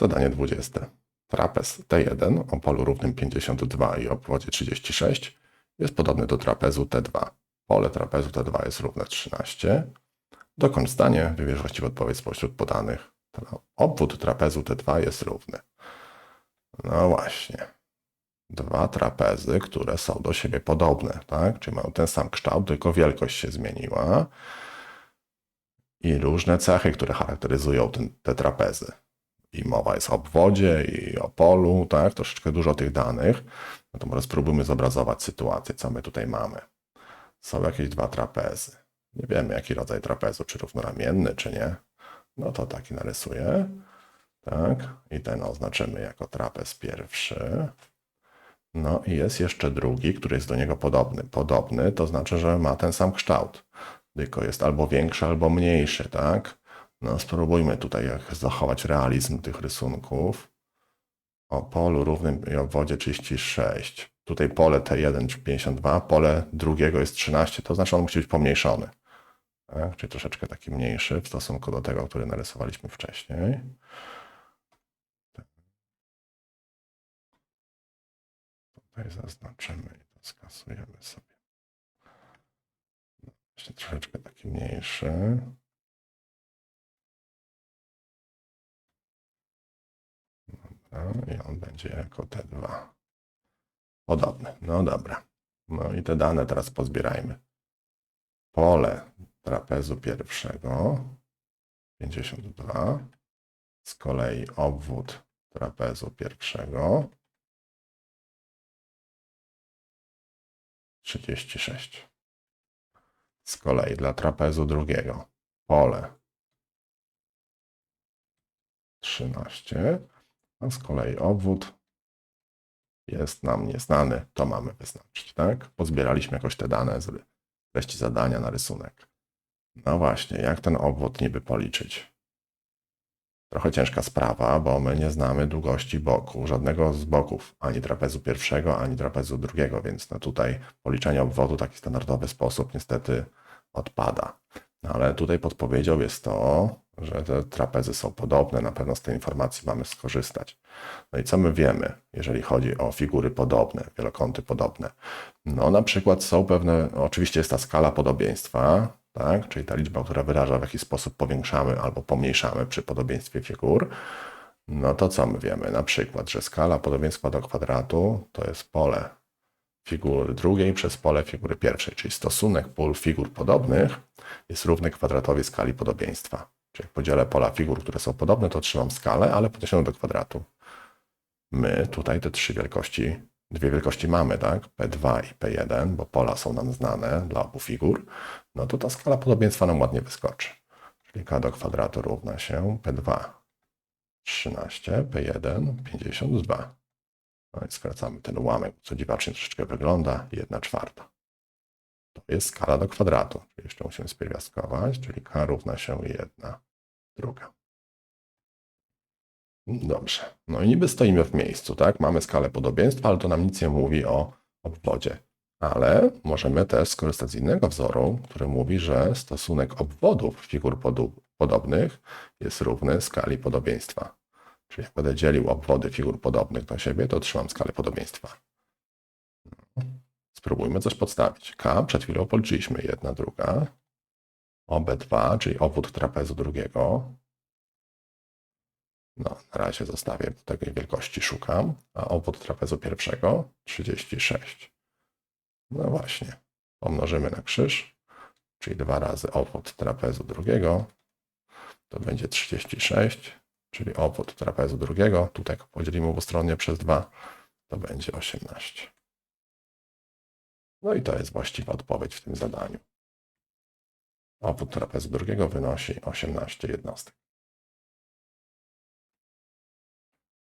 Zadanie 20. Trapez T1 o polu równym 52 i obwodzie 36 jest podobny do trapezu T2. Pole trapezu T2 jest równe 13. Dokończ zdanie, wybierz właściwą odpowiedź spośród podanych. Obwód trapezu T2 jest równy. No właśnie. Dwa trapezy, które są do siebie podobne, tak? Czyli mają ten sam kształt, tylko wielkość się zmieniła. I różne cechy, które charakteryzują ten, te trapezy. I mowa jest o obwodzie, i o polu, tak? Troszeczkę dużo tych danych. No to może spróbujmy zobrazować sytuację, co my tutaj mamy. Są jakieś dwa trapezy. Nie wiemy, jaki rodzaj trapezu, czy równoramienny, czy nie. No to taki narysuję. Tak. I ten oznaczymy jako trapez pierwszy. No i jest jeszcze drugi, który jest do niego podobny. Podobny to znaczy, że ma ten sam kształt, tylko jest albo większy, albo mniejszy, tak? No spróbujmy tutaj jak zachować realizm tych rysunków. O polu równym i obwodzie 36. Tutaj pole T1 czy 52, pole drugiego jest 13, to znaczy on musi być pomniejszony. Tak? Czyli troszeczkę taki mniejszy w stosunku do tego, który narysowaliśmy wcześniej. Tutaj zaznaczymy i to skasujemy sobie. No, Właśnie troszeczkę taki mniejszy. Dobra, i on będzie jako T2. Podobny. No dobra. No i te dane teraz pozbierajmy. Pole trapezu pierwszego 52. Z kolei obwód trapezu pierwszego 36. Z kolei dla trapezu drugiego pole 13, a z kolei obwód jest nam nieznany, to mamy wyznaczyć, tak? Pozbieraliśmy jakoś te dane z treści zadania na rysunek. No właśnie, jak ten obwód niby policzyć? Trochę ciężka sprawa, bo my nie znamy długości boku, żadnego z boków, ani trapezu pierwszego, ani trapezu drugiego, więc no tutaj policzenie obwodu taki standardowy sposób niestety odpada. No ale tutaj podpowiedzią jest to, że te trapezy są podobne, na pewno z tej informacji mamy skorzystać. No i co my wiemy, jeżeli chodzi o figury podobne, wielokąty podobne? No na przykład są pewne, oczywiście jest ta skala podobieństwa, tak? czyli ta liczba, która wyraża w jaki sposób powiększamy albo pomniejszamy przy podobieństwie figur. No to co my wiemy? Na przykład, że skala podobieństwa do kwadratu to jest pole figury drugiej przez pole figury pierwszej, czyli stosunek pól figur podobnych jest równy kwadratowi skali podobieństwa. Czyli jak podzielę pola figur, które są podobne, to otrzymam skalę, ale podniesioną do kwadratu. My tutaj te trzy wielkości, dwie wielkości mamy, tak? P2 i P1, bo pola są nam znane dla obu figur, no to ta skala podobieństwa nam ładnie wyskoczy. Czyli k do kwadratu równa się P2 13, P1 52. No i skracamy ten ułamek, co dziwacznie troszeczkę wygląda, 1 czwarta. To jest skala do kwadratu. Czyli jeszcze musimy spierwiastkować, czyli k równa się 1 druga. Dobrze. No i niby stoimy w miejscu, tak? Mamy skalę podobieństwa, ale to nam nic nie mówi o obwodzie. Ale możemy też skorzystać z innego wzoru, który mówi, że stosunek obwodów figur podobnych jest równy skali podobieństwa. Czyli jak będę dzielił obwody figur podobnych do siebie, to otrzymam skalę podobieństwa. Spróbujmy coś podstawić. K przed chwilą policzyliśmy, jedna, druga. OB2, czyli obwód trapezu drugiego. No, na razie zostawię do tej wielkości, szukam. A obwód trapezu pierwszego 36. No właśnie, pomnożymy na krzyż, czyli dwa razy obwód trapezu drugiego. To będzie 36, czyli obwód trapezu drugiego. Tutaj podzielimy obustronnie przez 2, to będzie 18. No i to jest właściwa odpowiedź w tym zadaniu. Obwód trapezu drugiego wynosi 18 jednostek.